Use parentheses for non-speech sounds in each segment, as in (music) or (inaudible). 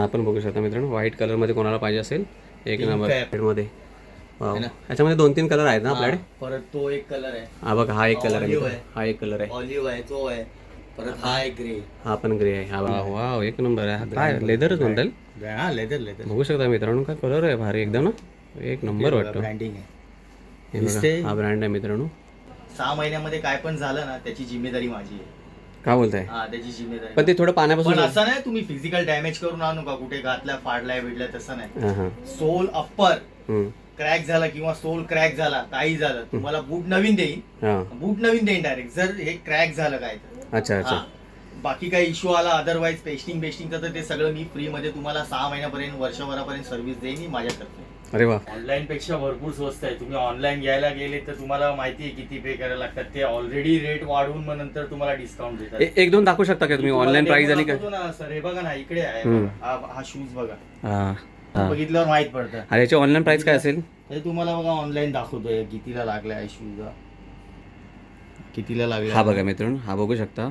हा आपण बघू शकता मित्रांनो व्हाईट कलरमध्ये कोणाला पाहिजे असेल एक नंबरमध्ये. याच्यामध्ये दोन तीन कलर आहेत ना आपल्याकडे? परत तो एक कलर आहे. हा बघा हा एक कलर आहे. हा एक कलर आहे. ऑलिव्ह आहे तो आहे. परत हा एक ग्रे हा पण ग्रे आहे. हा वाव, एक नंबर आहे. हा काय लेदरच म्हणता येईल हा लेदर लेदर बघू शकता मित्रांनो काय कलर आहे भारी एकदम ना? एक नंबर वाटतो. ब्रँडिंग आहे. हे हा ब्रँड आहे मित्रांनो. सहा महिन्यामध्ये काय पण झालं ना त्याची जिम्मेदारी माझी आहे. काय बोलताय? हा त्याची जिम्मेदारी. पण ते थोडं पाण्यापासून पण असं नाही तुम्ही फिजिकल डॅमेज करून आणू का कुठे घातल्या फाडलाय बिडलाय तसं नाही. हा हा. सोल अप्पर हम्म. क्रॅक झाला किंवा सोल क्रॅक झाला काही झालं तुम्हाला बूट नवीन देईन. हा. बूट नवीन देईन डायरेक्ट जर हे क्रॅक झालं काय तर. अच्छा अच्छा. हा. बाकी काही इश्यू आला अदरवाईज पेस्टिंग बेस्टिंगचं तर ते सगळं मी फ्री मध्ये तुम्हाला सहा महिन्यापर्यंत वर्षभरापर्यंत सर्व्हिस देईन मी माझ्यातर्फे. अरे वा. ऑनलाईन पेक्षा भरपूर स्वस्त आहे. तुम्ही ऑनलाईन घ्यायला गेले तर तुम्हाला माहिती आहे किती पे करायला लागतात. ते ऑलरेडी रेट वाढवून मग नंतर तुम्हाला डिस्काउंट देतात. एक दोन दाखवू शकता का तुम्ही ऑनलाईन प्राइस आणि काय? सर हे बघा ना इकडे आहे. हा हा शूज बघा. बघितल्यावर माहीत पडतं. आणि याची ऑनलाईन प्राइस काय असेल? हे तुम्हाला बघा ऑनलाईन दाखवतोय. कितीला लागलाय शूज कितीला लागलाय? हा बघा मित्रांनो हा बघू शकता.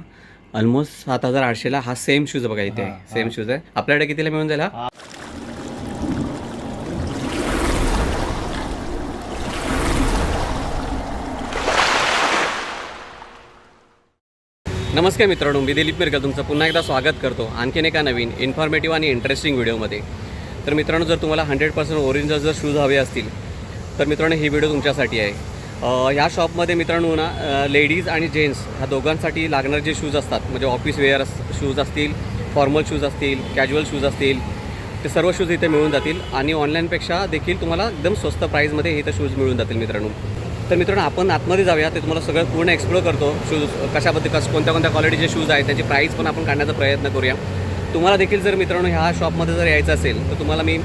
ऑलमोस्ट सात हजार आठशेला हा सेम शूज बघा इथे. सेम शूज आहे. आपल्याकडे कितीला मिळून जाईल नमस्कार मित्रांनो मी दिलीप मिरकल तुमचं पुन्हा एकदा स्वागत करतो. आणखीन एका नवीन इन्फॉर्मेटिव्ह आणि इंटरेस्टिंग व्हिडिओमध्ये तर मित्रांनो जर तुम्हाला हंड्रेड पर्सेंट ओरिजिनल जर शूज हवे असतील तर मित्रांनो ही व्हिडिओ तुमच्यासाठी आहे. ह्या शॉपमध्ये मित्रांनो ना लेडीज आणि जेंट्स ह्या दोघांसाठी लागणारे जे शूज असतात म्हणजे ऑफिस वेअर शूज असतील फॉर्मल शूज असतील कॅज्युअल शूज असतील ते सर्व शूज इथे मिळून जातील. आणि ऑनलाईनपेक्षा देखील तुम्हाला एकदम स्वस्त प्राईजमध्ये इथं शूज मिळून जातील मित्रांनो. तर मित्रांनो आपण आतमध्ये जाऊया. ते तुम्हाला सगळं पूर्ण एक्सप्लोर करतो. शूज कशाबद्दल कस कोणत्या कोणत्या क्वालिटीचे शूज आहेत त्याची प्राईस पण आपण काढण्याचा प्रयत्न करूया. तुम्हाला देखील जर मित्रांनो ह्या शॉपमध्ये जर यायचं असेल तर तुम्हाला मी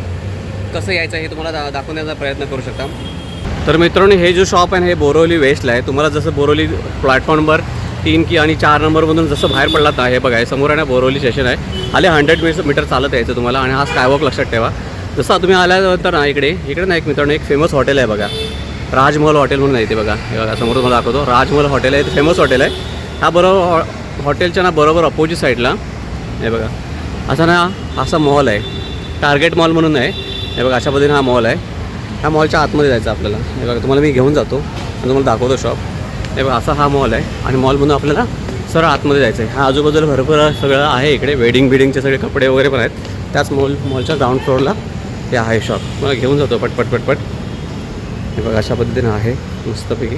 कसं यायचं हे तुम्हाला दा दाखवण्याचा प्रयत्न करू शकता. तर मित्रांनो हे जो शॉप आहे ना, हे बोरोली वेस्टला आहे. तुम्हाला जसं बोरोली प्लॅटफॉर्मवर तीन की आणि चार नंबरमधून जसं बाहेर पडलात ना हे बघा हे समोर आहे ना बोरोली स्टेशन आहे. आले हंड्रेड मीटर मीटर चालत यायचं तुम्हाला आणि हा स्कायवॉक लक्षात ठेवा. जसं तुम्ही आल्यानंतर ना इकडे इकडे ना एक मित्रांनो एक फेमस हॉटेल आहे बघा. राजमहल हॉटेल म्हणून आहे ते बघा. हे बघा समोर तुम्हाला दाखवतो. राजमहल हॉटेल आहे ते फेमस हॉटेल आहे. हा बरोबर हॉ- हॉटेलच्या ना बरोबर अपोजिट साईडला हे बघा. असा ना असा मॉल आहे. टार्गेट मॉल म्हणून आहे. हे बघा अशा पद्धतीने हा मॉल आहे. ह्या मॉलच्या आतमध्ये जायचं आपल्याला. हे बघा तुम्हाला मी घेऊन जातो. आणि तुम्हाला दाखवतो शॉप हे बघा असा हा मॉल आहे. आणि मॉलमधून आपल्याला सरळ आतमध्ये जायचं आहे. हा आजूबाजूला भरपूर सगळं आहे इकडे. वेडिंग बिडिंगचे सगळे कपडे वगैरे पण आहेत. त्याच मॉल मॉलच्या ग्राउंड फ्लोअरला हे आहे शॉप मला घेऊन जातो पटपट पटपट. हे बघा अशा पद्धतीनं आहे मस्तपैकी.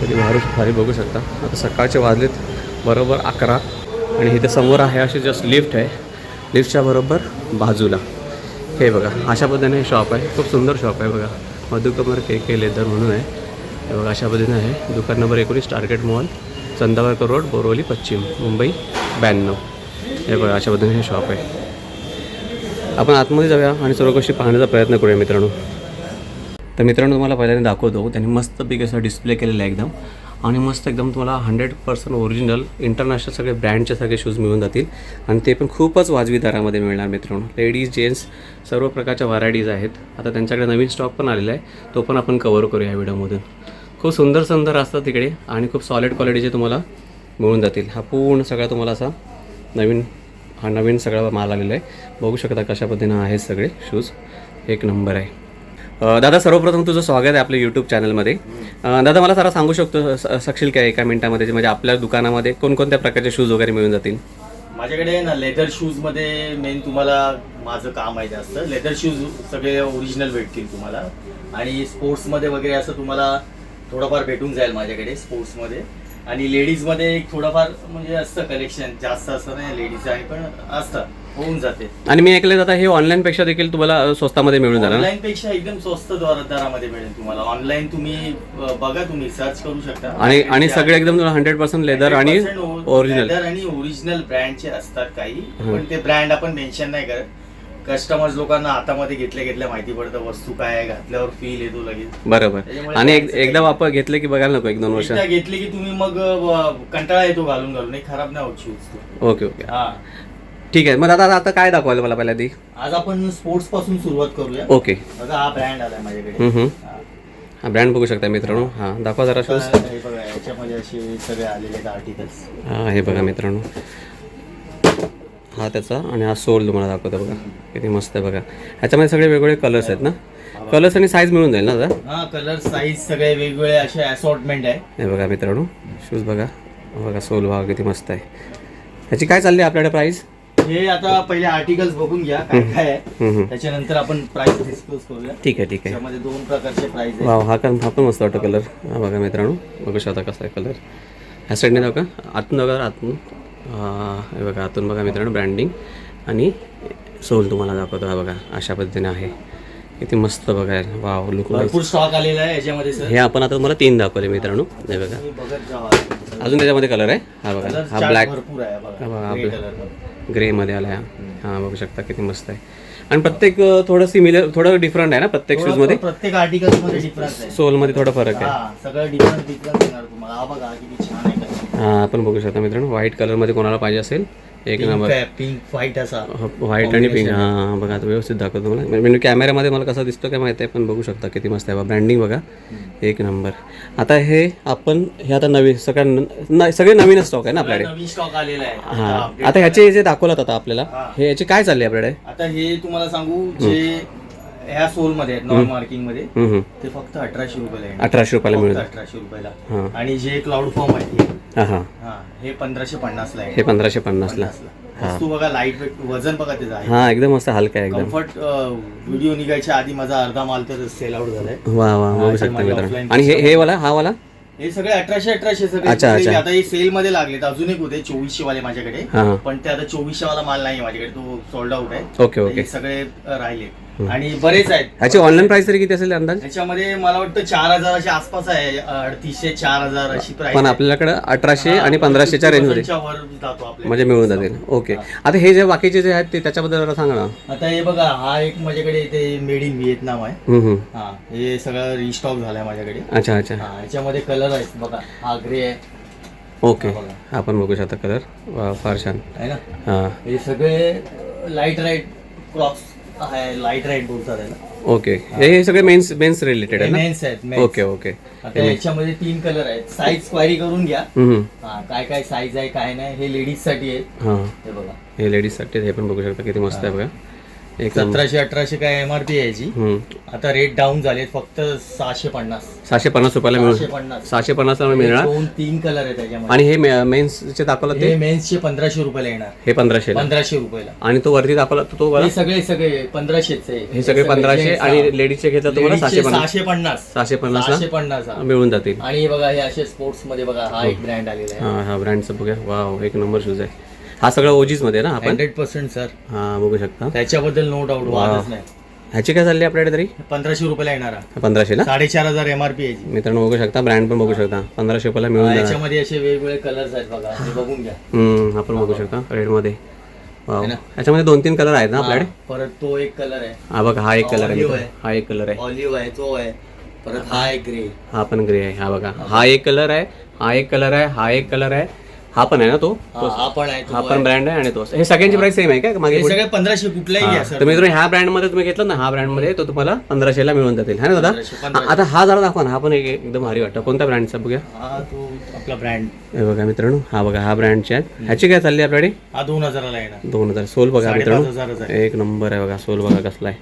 तरी भारी भारी बघू शकता. आता सकाळचे वाजलेत बरोबर अकरा. आणि इथे समोर आहे अशी जस्ट लिफ्ट आहे. लिफ्टच्या बरोबर बाजूला. हे बघा अशा पद्धतीने हे शॉप आहे. खूप सुंदर शॉप आहे बघा. मधुकमर के के लेदर म्हणून आहे. हे बघा अशा पद्धतीनं आहे. दुकान नंबर एकोणीस target mall Chandavarkar road Borivali पश्चिम मुंबई ब्याण्णव. हे बघा अशा पद्धतीने हे शॉप आहे. आपण आतमध्ये जाऊया आणि सर्व गोष्टी पाहण्याचा प्रयत्न करूया मित्रांनो. तर मित्रांनो तुम्हाला पहिल्यांदा दाखवतो. त्यांनी मस्तपैकी असं डिस्प्ले केलेला आहे एकदम. आणि मस्त एकदम तुम्हाला हंड्रेड पर्सेंट ओरिजिनल इंटरनॅशनल सगळे ब्रँडचे सगळे शूज मिळून जातील. आणि ते पण खूपच वाजवी दरामध्ये मिळणार मित्रांनो. लेडीज जेंट्स सर्व प्रकारच्या व्हरायटीज आहेत. आता त्यांच्याकडे नवीन स्टॉक पण आलेला आहे. तो पण आपण कवर करूया या व्हिडिओमधून. खूप सुंदर सुंदर असतात तिकडे आणि खूप सॉलिड क्वालिटीचे तुम्हाला मिळून जातील. हा पूर्ण सगळा तुम्हाला असा नवीन हा नवीन सगळा माल आलेला आहे. बघू शकता कशा पद्धतीनं आहेत सगळे शूज एक नंबर आहे. दादा सर्वप्रथम तुझं स्वागत आहे आपल्या यूट्यूब चॅनलमध्ये दादा मला जरा सांगू शकतो स- शकशील काय एका मिनिटामध्ये? म्हणजे आपल्या दुकानामध्ये कोणकोणत्या प्रकारचे शूज वगैरे मिळून जातील? माझ्याकडे ना लेदर शूजमध्ये मेन तुम्हाला माझं काम आहे जास्त. लेदर शूज सगळे ओरिजिनल भेटतील तुम्हाला. आणि स्पोर्ट्समध्ये वगैरे असं तुम्हाला थोडंफार भेटून जाईल माझ्याकडे स्पोर्ट्समध्ये आणि लेडीजमध्ये एक थोडंफार म्हणजे असतं कलेक्शन जास्त असतं नाही लेडीज आहे पण असतं. होऊन जाते. आणि मी ऐकलं दादा हे ऑनलाईनपेक्षा देखील तुम्हाला स्वस्तामध्ये मिळून जाणार ना? ऑनलाईन पेक्षा एकदम स्वस्त दर- दरामध्ये मिळेल तुम्हाला. ऑनलाईन तुम्ही अ, बघा तुम्ही सर्च करू शकता. आणि आणि सगळे एकदम हंड्रेड पर्सेंट लेदर आणि ओरिजिनल लेदर आणि ओरिजिनल ब्रँडचे असतात काही. पण ते ब्रँड आपण मेन्शन नाही करत. कस्टमर्स लोकांना हातामध्ये घेतल्या घेतल्या माहिती पडतं वस्तू काय आहे घातल्यावर फील येतो लगेच. बरोबर. त्याच्यामुळे आणि एक- त्याचं एकदा वापर घेतले की बघायला नको एक दोन वर्ष. एकदा घेतली की तुम्ही मग अ, कंटाळा येतो घालून घालून. खराब नाही होत शूज ओके ओके. हा. ठीक आहे. मग दादा आता काय दाखवायला मला पहिल्या आधी आज आपण स्पोर्ट्सपासून सुरुवात करूया. ओके. बघा हा ब्रँड आलाय माझ्याकडे. हम्म, हम्म. हा. हा ब्रँड बघू शकता मित्रांनो. हां दाखवा जरा शूज हे बघा याच्यामध्ये असे सगळे आलेले आहेत आर्टिकल्स हा हे बघा मित्रांनो. हा त्याचा आणि हा सोल तुम्हाला दाखवतो बघा. किती मस्त आहे बघा. ह्याच्यामध्ये सगळे वेगवेगळे कलर्स आहेत ना? कलर्स आणि साईज मिळून जाईल ना दादा? हा कलर साईज सगळे वेगवेगळे असे असॉर्टमेंट आहे. हे बघा मित्रांनो. शूज बघा. बघा सोल बघा किती मस्त आहे. ह्याची काय चालली आहे आपल्याकडे प्राईस हे आता पहिले आर्टिकल्स बघून घ्या काय काय आहे. त्याच्यानंतर आपण प्राइस डिस्क्लोज करूया. ठीक आहे ठीक आहे. त्याच्यामध्ये दोन प्रकारचे प्राइस आहे वा हा पण हा पण मस्त वाटतो कलर हा बघा मित्रांनो बघू शकता कसा आहे कलर ह्या साईडने जाऊ का आतून बघा आतून. हा, बघा आतून बघा मित्रांनो ब्रँडिंग आणि सोल तुम्हाला दाखवतो हा बघा अशा पद्धतीने आहे. किती मस्त बघा वाव लुक भरपूर स्टॉक आलेला आहे याच्यामध्ये सर हे आपण आता तुम्हाला तीन दाखवले मित्रांनो. हे बघा. अजून त्याच्यामध्ये कलर आहे? हा बघा कलर हा ब्लॅक भरपूर आहे हा बघा कलर ग्रेमध्ये आला हा हा बघू शकता किती मस्त आहे. आणि प्रत्येक थोडं सिमिलर थोडं डिफरंट आहे ना प्रत्येक शूजमध्ये प्रत्येक आर्टिकलमध्ये डिफरन्स आहे. सोलमध्ये थोडा फरक आहे. हा सगळं डिफरन्स डिफरन्स येणार तुम्हाला. हा बघा हा किती छान आहे. कलर हा आपण बघू शकता मित्रांनो व्हाईट कलरमध्ये कोणाला पाहिजे असेल एक नंबर. पिंक व्हाईट असा. व्हाईट आणि पिंक हां बघा आता व्यवस्थित दाखवतो मला. म्हणजे कॅमेऱ्यामध्ये मला कसं दिसतो काय माहिती आहे पण बघू शकता किती मस्त आहे. ब्रँडिंग बघा. एक नंबर. आता हे आपण हे आता नवीन सगळ्या सगळे नवीन स्टॉक आहे ना आपल्याकडे? नवीन स्टॉक आलेला आहे. हां. आता ह्याचे जे दाखवलात आता आपल्याला हे. याचे काय चालले आपल्याकडे? आता हे तुम्हाला सांगू जे ह्या सोलमध्ये आहेत नॉन मार्किंगमध्ये. ते फक्त अठराशे रुपयाला अठराशे रुपयाला मिळून फक्त अठराशे रुपयाला. आणि जे क्लाउड फॉर्म आहे हे, हां हां. हा हे पंधराशे पन्नास ला आहे हे पंधराशे पन्नासला पन्नासला. वस्तू बघा लाइट वेट वजन बघा त्याचं हां एकदम मस्त हलका आहे एकदम. कम्फर्ट व्हिडिओ निघायच्या आधी माझा अर्धा माल तर सेल आउट झालाय. वा वा बघू शकता मित्रांनो. आणि हे हे वाला? हा वाला? हे सगळे अठराशे अठराशे सगळे अच्छा. आता हे सेल मध्ये लागलेत. अजून एक होते चोवीसशे वाले माझ्याकडे. पण ते आता चोवीसशे वाला माल नाही माझ्याकडे. तो सोल्ड आउट आहे. Okay okay. सगळे राहिले. आणि बरेच आहेत. ह्याची ऑनलाईन प्राइस तरी किती असेल अंदाज? त्याच्यामध्ये मला वाटतं चार हजाराच्या आसपास आहे अडतीसशे चार हजार अशी प्राइस पण आपल्याकडे अठराशे आणि पंधराशेच्या रेंजमध्ये वर जातो म्हणजे मिळून जातील ओके आता हे जे बाकीचे जे आहेत ते त्याच्याबद्दल जरा सांगा ना. आता हे बघा हा एक माझ्याकडे इथे मेड इन व्हिएतनाम आहे. हम्म, हम्म. हा हे सगळं रिस्टॉक झालाय माझ्याकडे. अच्छा अच्छा. हा याच्यामध्ये कलर आहेत. बघा हा ग्रे आहे. ओके हा बघा. आपण बघू शकता कलर फार छान. है ना? हां. हे सगळे लाइट राईट क्रॉक्स आहे लाइट राईट बोलतात ना. ओके हे सगळे मेन्स मेन्स रिलेटेड आहे ना? मेन्स आहेत ओके ओके आता याच्यामध्ये तीन कलर आहेत. साईज क्वारी करून घ्या. हम्म. हा काय काय साईज आहे काय नाही हे लेडीजसाठी आहे. हां. हे बघा. हे लेडीजसाठी हे पण बघू शकता किती मस्त आहे बघा. एक सतराशे अठराशे काय एम आर पी यायची. आता रेट डाऊन झाले फक्त सहाशे पन्नास. सहाशे पन्नास रुपयाला सहाशे मिळून पन्नास. सहाशे पन्नासला मिळणार. दोन तीन कलर आहेत त्याच्यामध्ये. आणि हे मेन्सचे दाखवलं ते? हे मेन्सचे पंधराशे रुपयाला येणार. हे पंधराशेला पंधराशे रुपयाला. आणि तो वरती दाखवला तो हे सगळे सगळे पंधराशेच आहे. हे सगळे पंधराशे आणि लेडीजचे घेतलं तुम्हाला सहाशे पन्नास. सहाशे पन्नास. सहाशे पन्नासला सहाशे पन्नास हा. मिळून जातील. आणि हे बघा हे असे स्पोर्ट्समध्ये बघा हा एक ब्रँड आलेला आहे. हा हा ब्रँडचं बघूया वाव एक नंबर शूज आहे. हा सगळं ओजीसमध्ये ना आपण? Hundred percent sir. हा बघू शकता. त्याच्याबद्दल नो डाऊट वादच नाही. ह्याची काय चालली आपल्याकडे तरी? पंधराशे रुपयाला येणार. हा. पंधराशेला साडेचार हजार एम आर पी मित्रांनो बघू शकता ब्रँड पण बघू शकता. पंधराशे रुपयाला मिळून जाणार. याच्यामध्ये असे वेगवेगळे कलर्स आहेत बघा. हे बघून घ्या. हम्म, आपण बघू शकता रेडमध्ये वाव ह्याच्यामध्ये दोन तीन कलर आहेत ना आपल्याकडे? परत तो एक कलर आहे. हा बघा हा एक कलर आहे Olive मित्रांनो. आहे. हा एक कलर आहे. ऑलिव्ह आहे तो आहे. परत हा एक ग्रे हा पण ग्रे आहे. हा बघा हा एक कलर आहे हा एक कलर आहे हा एक कलर आहे. हा पण आहे ना तो? हा पण आहे हा पण ब्रँड आहे आणि तो. हे सगळ्यांची प्राइस सेम आहे का? मागे हे पुढे? सगळे पंधराशे कुठलाही घ्या हा. सर तर मित्रांनो ह्या ब्रँडमध्ये तुम्ही घेतलं ना हा ब्रँडमध्ये तो तुम्हाला पंधराशेला मिळून जातील. है ना दादा. आता हा जरा दाखवा ना हा पण एक एकदम भारी वाटतं. कोणत्या ब्रँडचा बघूया? हा तो आपला ब्रँड हे बघा मित्रांनो हा बघा हा ब्रँडचे आहेत. ह्याची काय चालली आपल्याकडे? हा दोन हजाराला येणार दोन हजार. सोल बघा साडेपाच मित्रांनो. हजारच आहे. एक नंबर आहे बघा सोल बघा कसला आहे.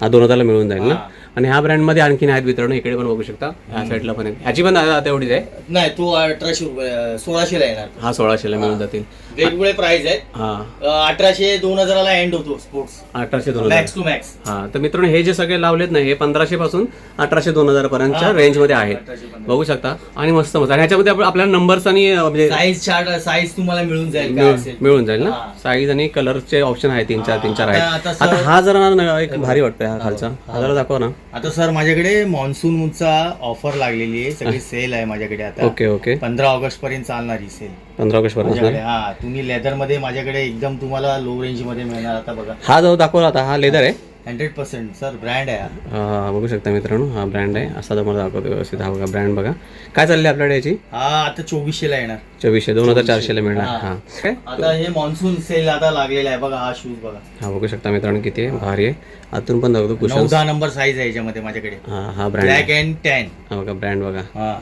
हा दोन हजारला मिळून जाईल ना? आणि ह्या ब्रँडमध्ये आणखीन आहेत मित्रांनो इकडे पण बघू शकता. ह्या साईडला पण आहेत. ह्याची पण आता एवढीच आहे. नाही तो अठराशे रुपये सोळाशेला येणार. हा सोळाशेला मिळून जातील. वेगवेगळे प्राइस आहेत. हा. अठराशे दोन हजाराला एंड होतो स्पोर्ट्स अठराशे दोन हजार. मॅक्स टू मॅक्स हा तर मित्रांनो हे जे सगळे लावलेत ना हे पंधराशे पासून अठराशे दोन हजार पर्यंतच्या रेंजमध्ये आहेत. बघू शकता. आणि मस्त मस्त. आणि ह्याच्यामध्ये आप- आपल्याला नंबर्स आणि अं, म्हणजे साईज चार्ट साईज तुम्हाला मिळून जाईल काय मिळून असेल. मिळून जाईल ना. साईज आणि कलरचे ऑप्शन आहेत तीन चार तीन चार आता- आहेत. आता आता सर- हा जरा ना एक भारी वाटतोय हा खालचा. हा जरा दाखवा ना. आता सर माझ्याकडे मान्सून चा ऑफर लागलेली आहे. सगळी सेल आहे माझ्याकडे आता. Okay okay. पंधरा ऑगस्ट पर्यंत चालणारी सेल पंधरा ऑगस्ट पर्यंत माझ्याकडे हा तुम्ही लेदरमध्ये माझ्याकडे एकदम तुम्हाला लो रेंजमध्ये मिळणार आता बघा. हा जो दाखवला आता हा लेदर आहे. हंड्रेड पर्सेंट सर ब्रँड आहे हा. बघू शकता मित्रांनो हा ब्रँड आहे. असा तुम्हाला दाखवतो व्यवस्थित हा बघा ब्रँड बघा. काय चालली आपल्याकडे याची? हा आता चोवीसशे ला येणार. चोवीसशे दोन हजार चारशेला मिळणार. हा. हा. काय आता हे मान्सून सेल आता लागलेला आहे बघा हा शूज बघा. हा बघू शकता मित्रांनो किती आहे भारी आहे. आतून पण दाखवतो नऊ कुशन दहा नंबर साईज आहे याच्यामध्ये माझ्याकडे. हा हा ब्रँड ब्लॅक अँड टॅन हा बघा ब्रँड बघा. हा.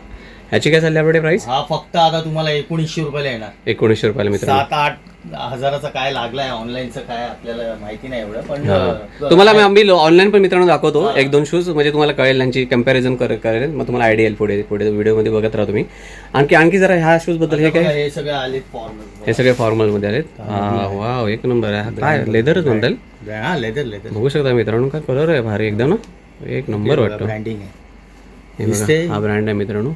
ह्याची काय चालली आपल्याकडे प्राइस हा फक्त आता तुम्हाला एकोणीसशे रुपयाला येणार. एकोणीसशे रुपयाला मित्रांनो. सात आठ हजाराचा काय लागलाय ऑनलाईनचं काय आपल्याला माहिती नाही एवढं पण तुम्हाला मी आम्ही ऑनलाईन पण मित्रांनो दाखवतो. एक दोन शूज म्हणजे तुम्हाला कळेल त्यांची कंपॅरिझन करेल. मग तुम्हाला आयडिया येईल पुढे पुढे व्हिडिओमध्ये बघत राहा तुम्ही. आणखी आणखी जरा ह्या शूजबद्दल हे काय? हे सगळे आलेत फॉर्मल हे सगळे फॉर्मलमध्ये आलेत. वाव एक नंबर आहे. काय लेदरच म्हणताल हा लेदर लेदर बघू शकता मित्रांनो काय कलर आहे भारी एकदम ना. एक नंबर वाटतो. ब्रँडिंग आहे. हे हा ब्रँड आहे मित्रांनो.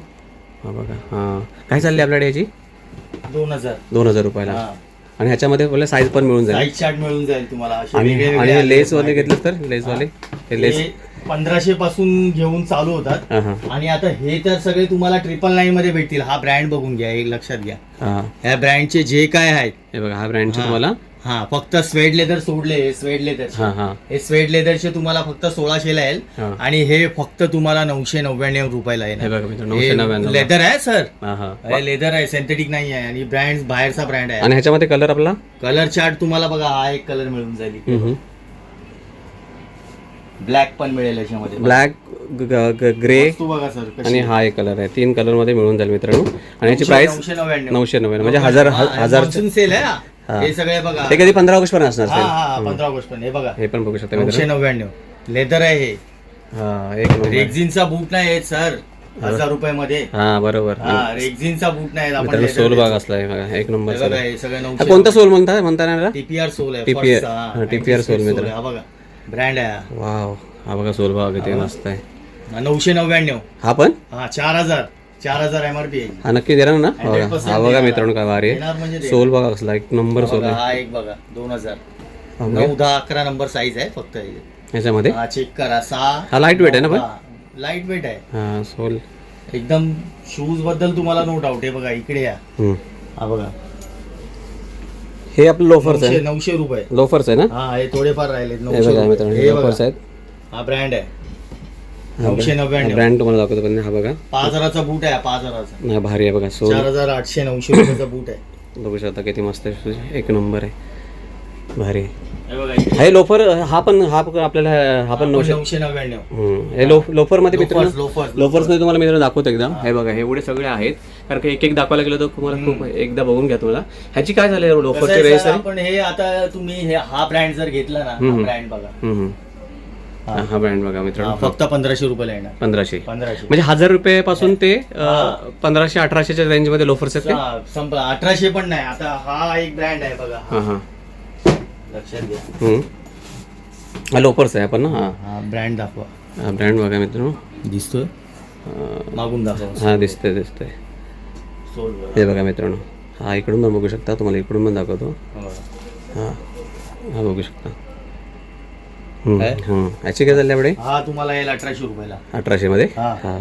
हा बघा हा. काय चालली आपल्याकडे याची? दोन हजार. दोन हजार रुपयाला. आणि ह्याच्यामध्ये आपल्याला साईज पण मिळून जाईल. चार्ट मिळून जाईल तुम्हाला. असे आणि वेगळे आणि वेगळे लेस वाले घेतलं तर? लेस वाले? हे. लेस पंधराशे पासून घेऊन चालू होतात. हा हा. आणि आता हे तर सगळे तुम्हाला ट्रिपल नाईन मध्ये भेटतील. हा ब्रँड बघून घ्या एक लक्षात घ्या. हा. ह्या ब्रँडचे जे काय आहेत. हे बघा हा ब्रँडचे तुम्हाला हा फक्त स्वेड लेदर सोडले हे स्वेड लेदर. हा स्वेड लेदरचे तुम्हाला फक्त सोळाशेला येईल हा. आणि हे फक्त तुम्हाला नऊशे नव्याण्णव रुपयाला हे बघा मित्रांनो नव्याण्णव. लेदर आहे सर हा हा. हे लेदर आहे सिंथेटिक नाही आहे आणि ब्रँड बाहेरचा ब्रँड आहे. आणि ह्याच्यामध्ये कलर आपला? कलर चार्ट तुम्हाला बघा हा एक कलर मिळून जाईल. ब्लॅक पण मिळेल याच्यामध्ये. ब्लॅक ग्रे वस्तू बघा सर आणि हा एक कलर आहे. तीन कलरमध्ये मिळून जाईल मित्रांनो. आणि याची प्राइस नऊशे नव्याण्णव. नऊशे नव्याण्णव. म्हणजे हजार हजार सेल आहे हा. हे. सगळे बघा. ते कधी पंधरा ऑगस्ट पर्यंत असणार हा. हा पंधरा ऑगस्ट पण हे बघा. हे पण बघू शकता नऊशे मित्रांनो नव्याण्णव. लेदर आहे हे. हा एक नंबर. रेक्झिनचा बूट नाही आहे सर. हजार रुपये मध्ये हा बरोबर. हा रेक्झिनचा बूट नाही आहे. आपण मित्रांनो leather सोल. भाग असलाय बघा. एक नंबर हे सोल. बघा हे सगळं हा, नऊशे कोणता सोल म्हणता? म्हणता याला? टीपीआर सोल आहे TPR हा. हा, TPR सोल मित्र. हा बघा. ब्रँड आहे हा. वाव. हा बघा सोल भाग किती मस्त आहे. हा नऊशे नव्याण्णव. हा पण? हा चार हजार. चार हजार एमआरपी आहे. हा नक्की देणार ना? बघा 100% हा बघा. मित्रांनो काय भारी देणार म्हणजे आहे देणार. सोल बघा कसला एक नंबर सोल बघा, आहे. हा एक बघा दोन हजार. हा, नऊ दहा अकरा नंबर साईज आहे फक्त हे. ह्याच्यामध्ये हा चेक करा सहा हा लाइट वेट आहे ना पण? लाइट वेट आहे. हा सोल. एकदम शूजबद्दल तुम्हाला नो डाऊट आहे बघा इकडे या. हम्म. हा बघा. हे आपलं लोफर्स नऊशे आहे नऊशे रुपये. लोफर्स आहे ना? हा हे थोडेफार राहिले हे नऊशे बघा रुपये. मित्रांनो हे हे बघा. लोफर्स आहेत. हा ब्रँड आहे. नऊशे नव्याण्णव. ब्रँड तुम्हाला दाखवतो पण हा बघा. पाच हजाराचा बूट आहे पाच हजाराचा हा भारी आहे बघा सोल चार हजार आठशे नऊशे रुपयाचा बूट आहे. बघू शकता किती मस्त आहे shoes. एक नंबर आहे. भारी आहे. हे बघा. हे लोफर हा पण हा पण आपल्याला हा पण नऊशे नऊशे नव्याण्णव. हम्म. हे लो लोफरमध्ये लोफर्स मित्रांनो लोफर्स लोफर्स. मध्ये तुम्हाला मित्रांनो दाखवतो एकदम हे. बघा हे एवढे सगळे आहेत. कारण की एक एक दाखवायला गेलं तर तुम्हाला खूप एकदा बघून घ्या तुम्हाला. ह्याची काय झाली कसं लोफरची आहे रेस सर, आहे? आपण हे आता तुम्ही हे हा ब्रँड जर घेतला ना हम्म. ब्रँड बघा. हम्म, हम्म. हा हा ब्रँड बघा मित्रांनो. फक्त पंधराशे रुपयाला येणार. पंधराशे. पंधराशे. म्हणजे हजार रुपये पासून ते अं, पंधराशे अठराशेच्या रेंजमध्ये लोफर्स आहेत ते? हा, संपला. अठराशे पण नाही. आता हा एक ब्रँड आहे बघा. हा हा. लक्षात घ्या. लोफर्स आहे आपण ना? हा. हा ब्रँड दाखवा. हा ब्रँड बघा मित्रांनो. दिसतोय? अं, मागून दाखवा. हा दिसतंय दिसतंय. सोल बघा. हे बघा मित्रांनो. हा इकडून पण बघू शकता. तुम्हाला इकडून पण दाखवतो. हा. हा हा बघू शकता. काय? याची काय हा तुम्हाला येईल अठराशे रुपयाला. अठराशे मध्ये? हा. हा.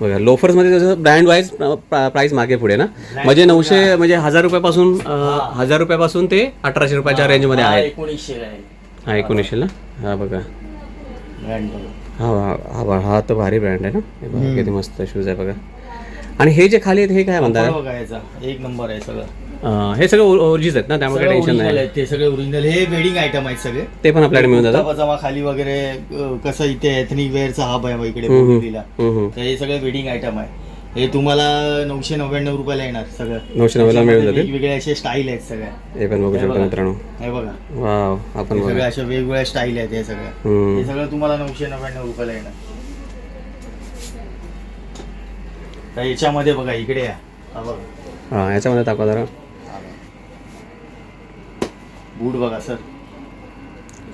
बघा लोफर्समध्ये जसं ब्रँड वाईज प्राइस मागे पुढे ना? म्हणजे नऊशे म्हणजे हजार रुपयापासून अं, हजार रुपयापासून ते अठराशे रुपयाच्या रेंजमध्ये हा आहेत. एकोणीसशे आहे. हा एकोणीसशेला हा बघा. ब्रँड बघा हा हा हा बा- हा तर भारी ब्रँड आहे ना? हे बघा किती मस्त शूज आहे बघा. आणि हे जे खाली आहेत हे काय म्हणतात? कापड बघा याचा. एक नंबर आहे सगळं. हे सगळं ओरिजिन आहेत ना त्यामुळे सगळं टेन्शन नाही. ते सगळे ओरिजिनल हे वेडिंग आयटम आहेत सगळे. ते पण आपल्याकडे मिळून जातात. पजामा खाली वगैरे अं, कसं इथे एथनिक वेअरचा हब आहे इकडे. बोरिवलीला. हम्म. तर हे सगळे वेडिंग आयटम आहे. हे तुम्हाला नऊशे नव्याण्णव रुपयाला येणार सगळं. नऊशे नव्याण्णवला मिळून जातील. वेगवेगळे असे स्टाईल आहेत सगळ्या. हे पण बघू शकता. मित्रांनो. हे बघा. वाव आपण हे बघा. सगळ्या अशा वेगवेगळ्या स्टाईल आहेत हे सगळ्या. हम्म. हे सगळं तुम्हाला नऊशे नव्याण्णव रुपयाला येणार. तर याच्यामध्ये बघा इकडे या. हा बघा. हा याच्यामध्ये दाखवा जरा. बूट बघा सर.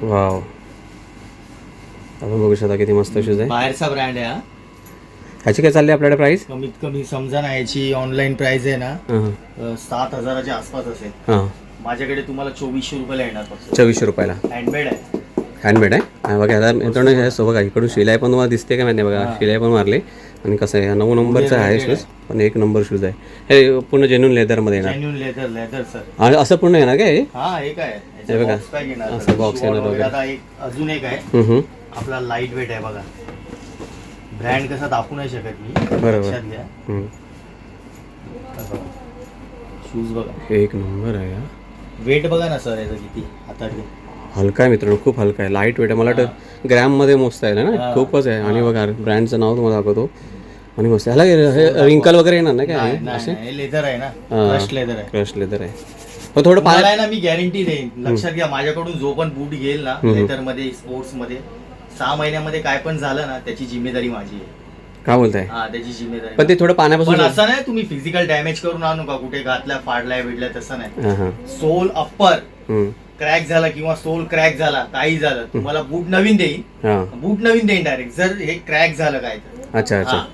वाव. आपण बघू शकता किती मस्त शूज आहे. बाहेरचा ब्रँड आहे हा. ह्याची काय चालली आपल्याकडे प्राइस कमीत कमी समजा ना याची ऑनलाईन प्राइस आहे ना अं, सात हजाराच्या आसपास असेल. हां. माझ्याकडे तुम्हाला चोवीसशे रुपयाला येणार फक्त. चोवीसशे रुपयाला. हँडमेड आहे. हँडमेड आहे? बघा आता मित्रांनो हे असं बघा इकडून शिलाई पण तुम्हाला दिसते का माहिती आहे बघा शिलाई पण मारली. आणि कसं आहे हा नऊ नंबरचा आहे शूज पण एक नंबर शूज आहे हे पूर्ण जेन्युन लेदरमध्ये येणार लेदर लेदर सर आणि असं पूर्ण येणार काय हे? हा काय बघा. बॉक्स येणार असं box Shoe येणार वगैरे. वगैरे. आता एक अजून एक आहे हम्म, हम्म. आपला लाइट वेट आहे बघा ब्रँड कसा दाखवू नाही शकत मी बरोबर. लक्षात घ्या हम्म. शूज बघा एक नंबर आहे हा. वेट बघा ना सर याचं किती आता हलका आहे मित्रांनो खूप हलका आहे. लाइट वेट आहे. मला वाटतं ग्रॅममध्ये मोजता येईल ना? हा. खूपच आहे. आणि बघा ब्रँडचं नाव तुम्हाला दाखवतो. आणि मस्त. ह्याला हे रिंकल वगैरे येणार ना काय? हे? असे? लेदर आहे ना. ब्रश लेदर आहे. क्रश लेदर आहे. पण थोडं पाण्यात ना मी गॅरंटी देईन. लक्षात घ्या माझ्याकडून जो पण बूट घेईल ना. लेदरमध्ये स्पोर्ट्समध्ये सहा महिन्यामध्ये काय पण झालं ना त्याची जिम्मेदारी माझी आहे. का बोलताय? हा त्याची जिम्मेदारी पण ते थोडं पाण्यापासून पण असं नाही तुम्ही फिजिकल डॅमेज करून आणू का? कुठे घातल्या फाडलाय बिडलाय तसं नाही. Soul upper. क्रॅक झाला किंवा सोल क्रॅक झाला काही झालं तुम्हाला बूट नवीन देईन. हां. बूट नवीन देईन डायरेक्ट जर हे क्रॅक झालं काय तर. अच्छा अच्छा. हा.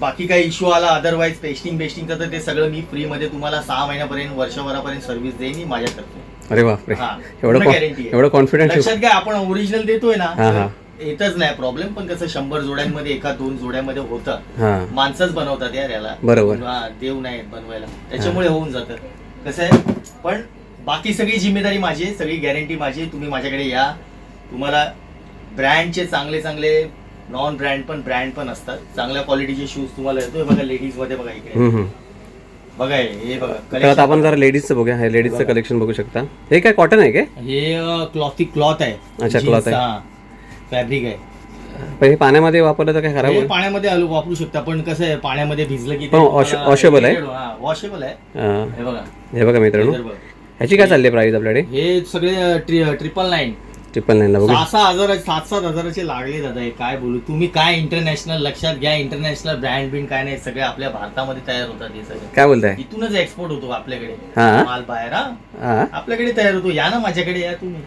बाकी काही इश्यू आला अदरवाईज पेस्टिंग बेस्टिंगचं तर ते सगळं मी फ्री मध्ये तुम्हाला सहा महिन्यापर्यंत वर्षभरापर्यंत सर्व्हिस देईन मी माझ्यातर्फे. अरे बापरे हा. एवढं पूर्ण कॉ- guarantee आहे. एवढं कॉन्फिडन्स लक्षात घ्या आपण ओरिजिनल देतोय ना. हा, हा. येतच नाही प्रॉब्लेम पण कसं शंभर जोड्यांमध्ये एका दोन जोड्यामध्ये होतं. हां. माणसंच बनवतात यार याला. बरोबर. हा, देव नाही बनवायला. त्याच्यामुळे होऊन जातं. कसं आहे? पण बाकी सगळी जिम्मेदारी माझी आहे सगळी गॅरंटी माझी आहे. तुम्ही माझ्याकडे या. तुम्हाला ब्रँडचे चांगले चांगले नॉन ब्रँड पण ब्रँड पण असतात. चांगल्या क्वालिटीचे शूज तुम्हाला येतोय. बघा लेडीजमध्ये बघा इकडे. बघा हे हे बघा आता. आपण जरा लेडीजचं बघूया. हे लेडीजचं कलेक्शन बघू. शकता. हे काय कॉटन आहे काय हे क्लॉथी क्लॉथ आहे. अच्छा, cloth आहे. फॅब्रिक आहे. पण हे पाण्यामध्ये वापरलं तर काय खराब हे पाण्यामध्ये आलू वापरू शकता. पण कसं आहे पाण्यामध्ये भिजलं की washable आहे? वॉशेबल आहे. हां. हे बघा. हे बघा मित्रांनो. ह्याची काय चालली प्राइस आपल्याकडे? हे सगळे ट्रिपल नाईन ट्रिपल नाईनला बघू सहा सहा हजार सात सात हजाराचे लागले दादा हे काय बोलू? तुम्ही काय इंटरनॅशनल लक्षात घ्या इंटरनॅशनल ब्रँड बिंड काय नाही सगळे आपल्या भारतामध्ये तयार होतात हे सगळे. काय बोलताय? इथूनच एक्सपोर्ट होतो आपल्याकडे. हा? माल बाहेर हा. हां. आपल्याकडे तयार होतो. या ना माझ्याकडे या तुम्ही.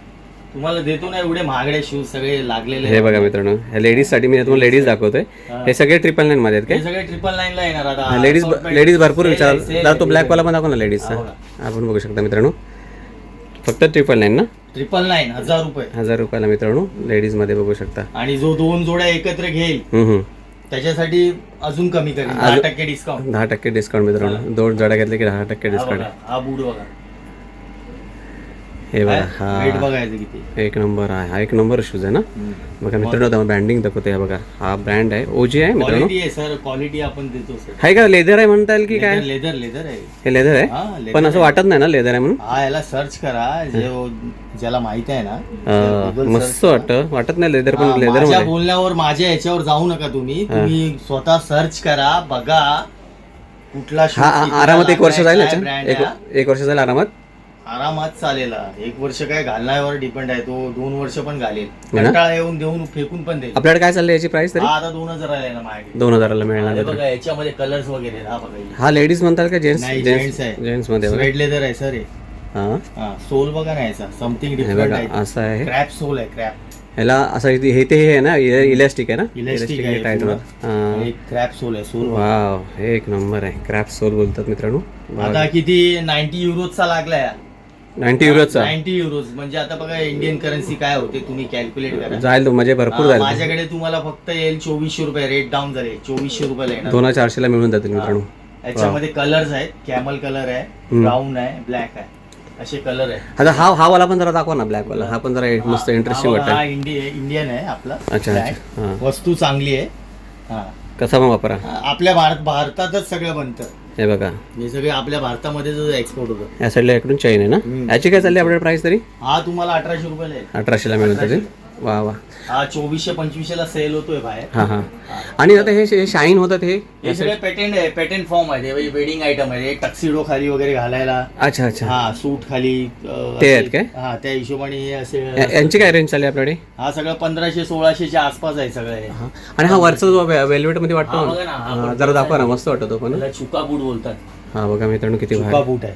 तुम्हाला देतो ना एवढे महागडे शूज सगळे लागलेले हे बघा मित्रांनो ह्या लेडीजसाठी मी तुम्हाला लेडीज दाखवतोय. हा. सगळे ट्रिपल नाईन मध्ये आहेत हे सगळे ट्रिपल नाईन ला येणार आता. लेडीज लेडीज भरपूर विचार तो. ब्लॅक वाला पण दाखव ना लेडीजचा. आपण बघू शकता मित्रांनो. फक्त ट्रिपल नाईन ना? ट्रिपल नाईन हजार रुपये. हजार रुपयाला मित्रांनो लेडीजमध्ये बघू शकता. आणि जो दोन जोड्या एकत्र घेईल हम्म, हम्म. त्याच्यासाठी अजून कमी करेल दहा टक्के डिस्काउंट दहा टक्के डिस्काउंट मित्रांनो. दोन जडा घेतले की दहा टक्के डिस्काउंट हा बूट बघा. हे बघा वेट हा. बघायचं किती एक नंबर आहे. हा एक नंबर शूज आहे ना? बघा मित्रांनो ब्रँडिंग दाखवते हा बघा. हा ब्रँड आहे. ओजी आहे मित्रांनो. सर क्वालिटी आपण देतो सर आहे का? लेदर आहे म्हणता येईल की काय? लेदर लेदर आहे. हे लेदर आहे? पण असं वाटत नाही ना लेदर आहे म्हणून? हा याला सर्च करा. जे ज्याला माहीत आहे ना मस्त. वाटतं. वाटत नाही लेदर पण लेदर बोलण्यावर माझ्या याच्यावर जाऊ नका तुम्ही. तुम्ही स्वतः सर्च करा बघा. कुठला हा आरामात एक वर्ष जाईल एक वर्ष जाईल आरामात. आरामात चालेल. हा. एक वर्ष काय घालण्यावर डिपेंड आहे. तो दोन वर्ष पण घालेल. ना? कंटाळा येऊन देऊन फेकून पण देईल. आपल्याकडे काय चाललंय याची प्राइस तरी? हा आता दोन हजार ना माझ्याकडे. दोन हजाराला मिळणार हे आहे. बघा याच्यामध्ये कलर्स वगैरे आहेत. हा बघा. हे. हा लेडीज म्हणतात का जेंट्स नाही जेंट्स आहे. जेंट्समध्ये स्वेट लेदर आहे सर हे? हा हा सोल बघा ना याचा. समथिंग हे डिफरंट बघा आहे. असं आहे. क्रॅप सोल आहे क्रॅप ह्याला असं इथे- हे ते हे आहे ना इलेस्टिक आहे ना? इलेस्टिक आहे टाईट पूर्ण. हा. आणि क्रॅप सोल आहे सोल वाव हे एक नंबर आहे. क्रॅप सोल बोलतात मित्रांनो. आता किती नाईन्टी युरोजचा लागलाय. नाईन्टी युरोचा. Ninety euros. म्हणजे आता बघा इंडियन करन्सी काय होते तुम्ही कॅल्क्युलेट करा. जाईल तो म्हणजे भरपूर जाईल. माझ्याकडे तुम्हाला फक्त येईल चोवीसशे रुपये रेट डाऊन झाले चोवीसशे रुपयाला येणार. दोन हजार चारशेला मिळून जातील मित्रांनो. याच्यामध्ये कलर्स आहेत कॅमल कलर आहे. ब्राऊन आहे ब्लॅक आहे. असे कलर आहे आता हा हा वाला पण जरा दाखवा ना ब्लॅक वाला. हा पण जरा मस्त इंटरेस्टिंग हा बघा, हा वाटतं इंडिया इंडियन आहे आपला अच्छा. हा. वस्तू चांगली आहे. हा. कसा मग वापरा. आपल्या भारत भारतातच सगळं बनतं. हे बघा. हे सगळे आपल्या भारतामध्येच एक्सपोर्ट होतं. या साईडला इकडून चैन आहे ना. याची काय चालली आपल्याकडे प्राइस तरी? हा तुम्हाला अठराशे रुपयाला आहे. अठराशेला मिळून जातील वा वा. हा चोवीसशे पंचवीसशे ला सेल होतोय बाहेर. हा हा. आणि आता हे शाईन होतात हे? हे सगळे पेटेंट आहे पेटेंट फॉर्म आहे हे वेडिंग आयटम आहे टक्सिडो खाली वगैरे घालायला. अच्छा अच्छा. हा सूट खाली अं, ते आहेत काय? हा त्या हिशोबाने हे असे या- यांची काय रेंज चालली आपल्याकडे? हा सगळं पंधराशे सोळाशेच्या आसपास आहे सगळं हे. हा. आणि हा वरचा जो वेल्वेटमध्ये वाटतो हा, ना, बघा ना, हा हा, पण जरा दाखवा ना मस्त वाटतो पण. त्याला चुका बूट बोलतात. हा बघा मित्रांनो किती चुका भारी. बूट आहे.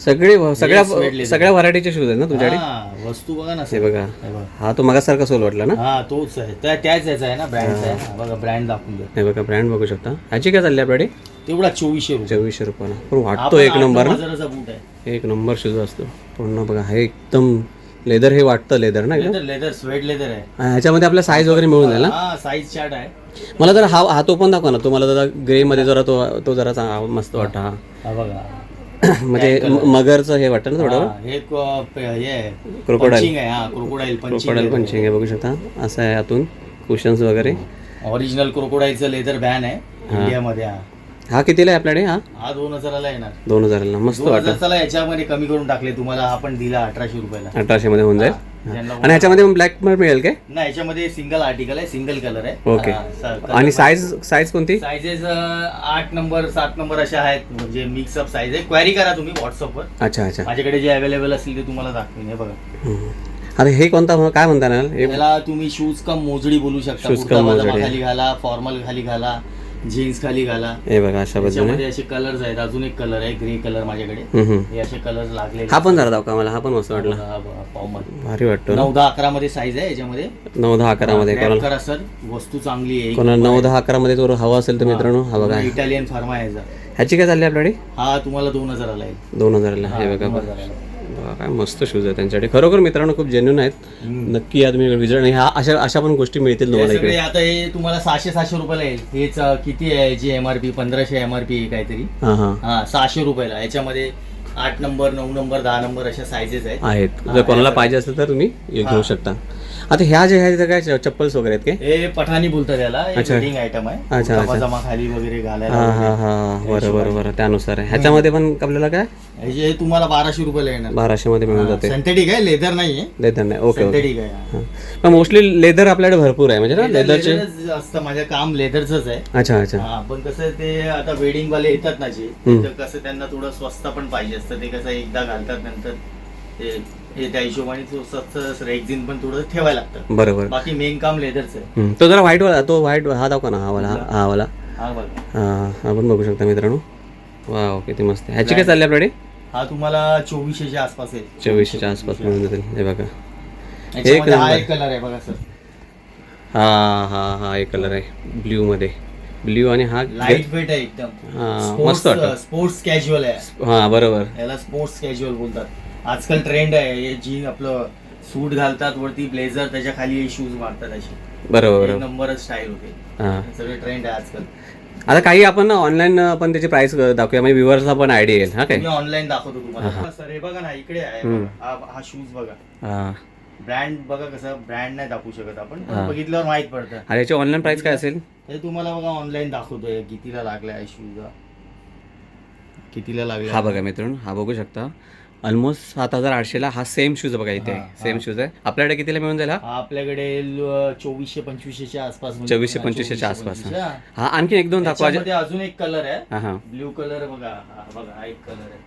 सगळे सगळ्या. सगळ्या व्हरायटीचे शूज आहेत ना तुमच्याकडे? हा, वस्तू बघा ना हे सर. बघा. हे बघा. हा तो मगासारखा सोल वाटला ना? हा तोच आहे. त्या त्याच याचा आहे ना ब्रँड आहे. हा, बघा ब्रँड दाखवून द्या हे बघा ब्रँड बघू शकता. ह्याची काय चालली आपल्याकडे? तेवढा चोवीसशे रुपये. चोवीसशे रुपयाला. पण वाटतो एक नंबर ना? हजाराचा बूट आहे. एक नंबर शूज असतो. पूर्ण बघा हे एकदम लेदर हे वाटतं लेदर ना एकदम? लेदर लेदर स्वेट लेदर आहे. आणि ह्याच्यामध्ये आपल्या साईज वगैरे मिळून जाईल ना? हा साईज चार्ट आहे. मला जर हा हा तो पण दाखवा ना. तुम्हाला जरा ग्रे मध्ये जरा तो तो जरा मस्त वाटतं हा. हा बघा. (coughs) म्हणजे मगरचं हे वाटतं ना थोडं? हा, हे क- प- हे आहे. Crocodile. पंचिंग आहे हा क्रोकोडाईल क्रोकोडाईल पंचिंग पंचिंग आहे बघू शकता. असं आहे आतून कुशन्स वगैरे. ओरिजिनल क्रोकोडाईलचं लेदर बॅन आहे इंडियामध्ये हा. हा कितीला आहे आपल्याकडे हा? हा दोन हजाराला येणार. दोन हजाराला. मस्त दोन वाटतं याच्यामध्ये कमी करून टाकले तुम्हाला आपण दिला अठराशे रुपयाला. अठराशे मध्ये होऊन जाईल. आणि ह्याच्यामध्ये मग ब्लॅक पण मिळेल काय? नाही याच्यामध्ये सिंगल आर्टिकल आहे सिंगल कलर आहे. ओके आणि साईज साईज कोणती? साईजेस आठ नंबर सात नंबर अशा आहेत. म्हणजे मिक्सअप साईज आहे. क्वेरी करा तुम्ही व्हॉट्सअपवर अच्छा अच्छा. माझ्याकडे जे अवेलेबल असतील ते तुम्हाला दाखवेन हे बघा. आता हे कोणता काय म्हणता ना याला तुम्ही शूज कम मोजडी बोलू शकता. कम पजामा मोजडी. खाली घाला फॉर्मल खाली घाला. जीन्स खाली घाला. हे बघा अशा पद्धतीने. त्याच्यामध्ये असे कलर्स आहेत. अजून एक कलर आहे ग्रे कलर माझ्याकडे. हम्म. हे असे कलर लागले हा पण जरा दाव का मला हा पण मस्त वाटला. मध्ये भारी वाटतो ना. नऊ दहा अकरा मध्ये साईज आहे याच्यामध्ये. नऊ दहा अकरामध्ये Grab कोणाला? करा सर वस्तू चांगली आहे. कोणाला नऊ दहा अकरामध्ये तो हवा असेल तर मित्रांनो हा बघा. इटालियन फार्मा आहे याचा. ह्याची काय चालली आपल्याकडे हा तुम्हाला दोन हजाराला येईल दोन हजारला. हे बघा. दोन हजाराला. काय मस्त शूज आहे त्यांच्याकडे. खरोखर मित्रांनो खूप जेन्युन आहेत. नक्की या तुम्ही विजिट आणि ह्या अशा अशा पण गोष्टी मिळतील तुम्हाला इकडे. आता हे तुम्हाला सहाशे सहाशे रुपयाला येईल. हेच अं, किती आहे जी एमआरपी पंधराशे एमआरपी आहे काहीतरी. हा हा. हा सहाशे रुपयाला. याच्यामध्ये आठ नंबर नऊ नंबर दहा नंबर अशा साईजेस आहेत. आहेत. जर कोणाला पाहिजे असेल तर तुम्ही हे घेऊ शकता. आता ह्या जे आहेत त्या काय चप्पल्स वगैरे आहेत काय? हे पठाणी बोलतात याला अच्छा. वेडिंग आयटम आहे. अच्छा. पजामा खाली वगैरे घालायला हा वगैरे. हा. हा बरं बरं बरं. त्यानुसार आहे. ह्याच्यामध्ये पण आपल्याला काय? हे तुम्हाला बाराशे रुपयाला येणार. बाराशे मध्ये मिळून जाते. सिंथेटिक आहे लेदर नाहीये. लेदर नाही. ओके सिंथेटिक आहे मोस्टली लेदर आपल्याकडे भरपूर आहे. म्हणजे ना लेदर- लेदरचे लेदरच असतं माझं काम लेदरच आहे. अच्छा अच्छा. हा पण कसं ते आता वेडिंग वाले येतात ना जे हम्म. तर कसं त्यांना थोडं स्वस्त पण पाहिजे असतं. ते कसं एकदा घालतात नंतर ते हे त्या हिशोबाने तो स्वस्त पण थोडं ठेवायला लागतं. बरोबर. बाकी मेन काम लेदरच आहे. हम्म. तो जरा व्हाईट वाला तो व्हाईट हा दाखवा ना हा वाला हा- हा वाला. हा बघा. हा हा. पण बघू शकता मित्रांनो. वाव किती मस्त आहे. ह्याची काय चालली आपल्याकडे? हा तुम्हाला चोवीसशेच्या आसपास आहे. चोवीसशेच्या आसपास मिळून जातील हे बघा. याच्यामध्ये हा. एक कलर आहे बघा सर हा हा हा एक कलर आहे. ब्ल्यू मध्ये. ब्ल्यू आणि हा लाइट वेट आहे एकदम. मस्त वाटतं. स्पोर्ट्स कॅज्युअल आहे. हा बरोबर. याला स्पोर्ट्स कॅज्युअल बोलतात. आजकाल ट्रेंड आहे हे जीन आपलं सूट घालतात वरती ब्लेझर त्याच्याखाली शूज मारतात अशी बरोबर एक बरोबर. नंबरच स्टाईल होते. हा. सगळे ट्रेंड आहे आजकाल. आता काही आपण ऑनलाईन पण त्याची प्राइस दाखवूया. म्हणजे व्ह्युअर्सला पण आयडिया येईल. हा काय? मी ऑनलाईन दाखवतो तुम्हाला. सर हे बघा ना इकडे आहे. हम्म. हा हा शूज बघा. हा. ब्रँड बघा कसं ब्रँड नाही दाखवू शकत आपण पण हा. बघितल्यावर माहीत पडतं. आणि याची ऑनलाईन प्राइस काय असेल? हे तुम्हाला बघा ऑनलाईन दाखवतोय. कितीला लागलाय शूज कितीला लागलाय? हा बघा मित्रांनो. हा बघू शकता. ऑलमोस्ट सात हजार आठशेला हा सेम शूज बघा इथे. सेम शूज आहे. आपल्याकडे कितीला मिळून जाईल हा? आपल्याकडे ल- चोवीसशे पंचवीसशेच्या आसपास म्हणजे चोवीसशे पंचवीसशेच्या आसपास हा. हा आणखी एक दोन दाखवा. अजून एक कलर आहे. हा हा. ब्ल्यू कलर बघा. हा बघा हा एक कलर आहे.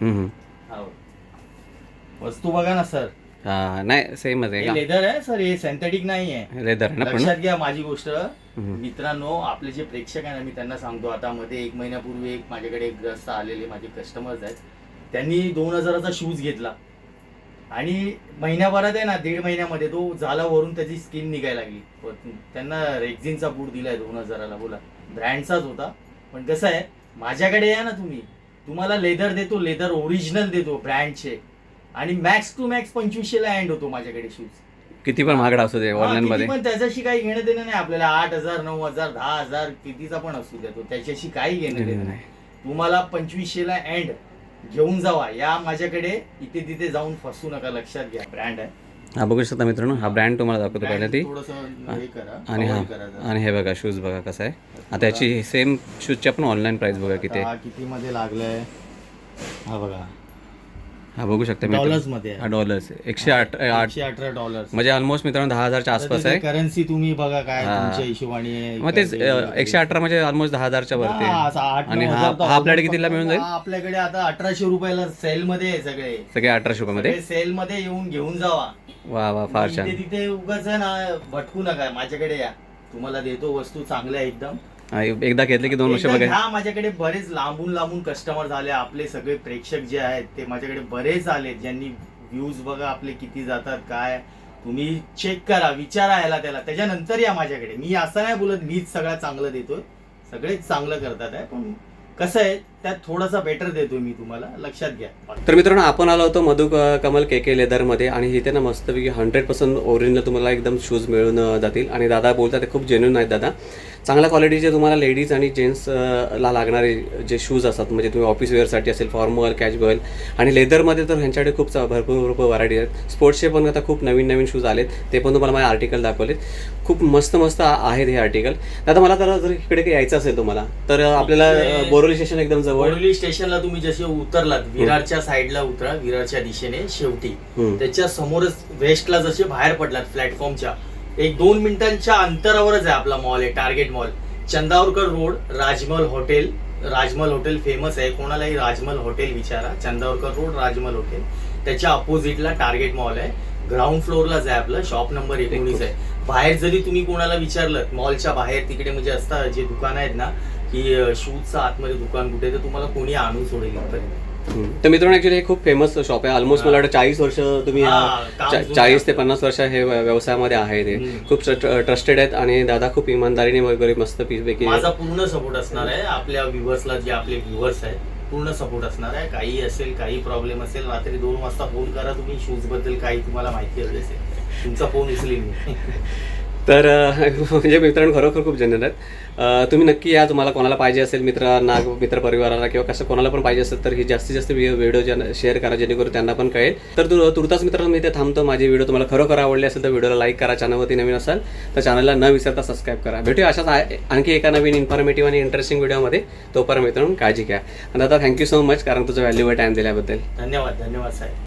हम्म, हम्म. हा बघा. वस्तू बघा ना सर. हा नाही सेमच आहे हे लेदर आहे सर. हे सिंथेटिक नाही आहे. लेदर आहे ना लक्षात घ्या माझी गोष्ट. हम्म. मित्रांनो आपले जे प्रेक्षक आहे ना मी त्यांना सांगतो. आता मध्ये एक महिन्यापूर्वी एक माझ्याकडे एक ग्रस्त आलेले माझे कस्टमर्स आहेत. त्यांनी दोन हजाराचा शूज घेतला. आणि महिन्याभरात आहे ना दीड महिन्यामध्ये तो झाला वरून त्याची स्किन निघायला लागली. त्यांना रेक्झिनचा बूट दिलाय दोन हजाराला बोला. ब्रँडचाच होता. पण कसं आहे माझ्याकडे या ना तुम्ही. तुम्हाला लेदर देतो लेदर ओरिजिनल देतो ब्रँडचे आणि मॅक्स टू मॅक्स पंचवीसशेला एंड होतो माझ्याकडे शूज किती पण महागडा असू दे ऑनलाईन मध्ये. पण त्याच्याशी काही घेणं देणं नाही आपल्याला. आठ हजार नऊ हजार दहा हजार कितीचा पण असू द्या तो. त्याच्याशी काही घेणं देणं नाही. तुम्हाला पंचवीसशेला एंड घेऊन जावा. या माझ्याकडे इथे तिथे जाऊन फसू नका लक्षात घ्या. ब्रँड आहे. हा बघू शकता मित्रांनो हा ब्रँड तुम्हाला दाखवतो पहिला ती आणि हा. आणि हे बघा शूज बघा कसं आहे. आता याची सेम शूजची आपण ऑनलाईन प्राइस बघा किती आहे. किती मध्ये लागलाय. हा बघा. हा बघू शकता डॉलर्समध्ये हा डॉलर्स एकशे आठ आठ. आठशे अठरा डॉलर्स म्हणजे ऑलमोस्ट मित्रांनो दहा हजारच्या आसपास आहे. करन्सी तुम्ही बघा काय. तुमच्या हिशोबाने मग तेच एकशे अठरा म्हणजे ऑलमोस्ट दहा हजारच्या वरती आणि हा आपल्याकडे कितीला मिळून जाईल? हा, आपल्याकडे आता अठराशे रुपयाला सेल मध्ये आहे सगळे. सगळे अठराशे रुपयामध्ये? सेल मध्ये येऊन घेऊन जावा. वा वा फार छान. तिथे उगाच ना भटकू नका माझ्याकडे या. तुम्हाला देतो वस्तू चांगल्या एकदम. एकदा घेतले की दोन वर्ष बघा घ्या माझ्याकडे बरेच लांबून लांबून कस्टमर झाले आपले सगळे प्रेक्षक जे आहेत ते माझ्याकडे बरेच आले ज्यांनी व्ह्यूज बघा आपले किती जातात काय. तुम्ही चेक करा विचारा याला त्याला. त्याच्यानंतर या माझ्याकडे. मी असं नाही बोलत मीच सगळ्यात चांगलं देतोय. सगळेच चांगलं करतात आहे पण कसं आहे त्यात थोडासा बेटर देतोय मी तुम्हाला. लक्षात घ्या. तर मित्रांनो आपण आलो होतो मधु कमल के के लेदरमध्ये आणि इथे ना मस्तपैकी हंड्रेड पर्सेंट ओरिजिनल तुम्हाला एकदम शूज मिळून जातील. आणि दादा बोलतात ते खूप जेन्युन आहेत दादा. चांगल्या क्वालिटीचे तुम्हाला लेडीज आणि जेंट्स ला लागणारे जे शूज असतात म्हणजे तुम्ही ऑफिस वेअरसाठी असेल फॉर्मल कॅज्युअल आणि लेदरमध्ये तर ह्यांच्याकडे खूप भरपूर भरपूर व्हरायटी आहेत. स्पोर्ट्सचे पण आता खूप नवीन नवीन शूज आलेत. ते पण तुम्हाला माझे आर्टिकल दाखवलेत. खूप मस्त मस्त आहेत हे आर्टिकल दादा मला तर जर इकडे यायचं असेल तुम्हाला तर आपल्याला बोरोली स्टेशन एकदम जवळ. बोरिवली स्टेशनला तुम्ही जसे उतरलात विरारच्या साईडला उतरा विरारच्या दिशेने शेवटी. त्याच्या समोरच वेस्टला जसे बाहेर पडलात प्लॅटफॉर्मच्या एक दोन मिनिटांच्या अंतरावरच आहे आपला मॉल आहे target mall Chandavarkar road Rajmahal hotel Rajmahal hotel famous आहे. कोणालाही राजमहल हॉटेल विचारा. चंदावरकर रोड राजमहल हॉटेल त्याच्या अपोजिटला टार्गेट मॉल आहे. ग्राउंड फ्लोअरलाच आहे आपलं. शॉप नंबर एकोणीस आहे. बाहेर जरी तुम्ही कोणाला विचारलं मॉलच्या बाहेर तिकडे म्हणजे असतात जे दुकान आहेत ना की शूजचं आतमध्ये दुकान कुठे तर तुम्हाला कोणी आणून सोडेल इथपर्यंत. तर मित्रांनो ऍक्च्युली हे खूप फेमस शॉप आहे. ऑलमोस्ट मला वाटतं चाळीस वर्ष तुम्ही हा, चाळीस ते. पन्नास वर्ष हे व्य- व्यवसायामध्ये आहे ते. खूप ट्रस्टेड आहेत आणि दादा खूप इमानदारीने वगैरे मस्त पैकी माझा पूर्ण सपोर्ट असणार आहे. आपल्या व्ह्युअर्सला जे आपले व्ह्युअर्स आहेत पूर्ण सपोर्ट असणार आहे. काही असेल काही प्रॉब्लेम असेल रात्री दोन वाजता फोन करा तुम्ही. शूजबद्दल काही तुम्हाला माहिती हवी असेल. तुमचा फोन उचलेल (laughs) तर (laughs) म्हणजे मित्रांनो खरोखर खूप जनरल आहेत. तुम्ही नक्की या तुम्हाला कोणाला पाहिजे असेल मित्रांना मित्रपरिवाराला किंवा कसं कोणाला पण पाहिजे असेल तर ही जास्तीत जास्त व्हिडिओ शेअर करा जेणेकरून त्यांना पण कळेल. तर तु तुर्तास मित्रांनो मी इथे थांबतो. माझी व्हिडिओ तुम्हाला खरोखर आवडली असेल तर व्हिडिओला लाईक करा. चॅनलवरती नवीन असाल तर चॅनलला न विसरता सबस्क्राईब करा. भेटूया अशाच आणखी एका नवीन इन्फॉर्मेटिव्ह आणि इंटरेस्टिंग व्हिडिओमध्ये. तोपर्यंत मित्रांनो काळजी घ्या. आणि आता थँक्यू सो मच कारण तुझं व्हॅल्युबल टाईम दिल्याबद्दल. धन्यवाद धन्यवाद साहेब.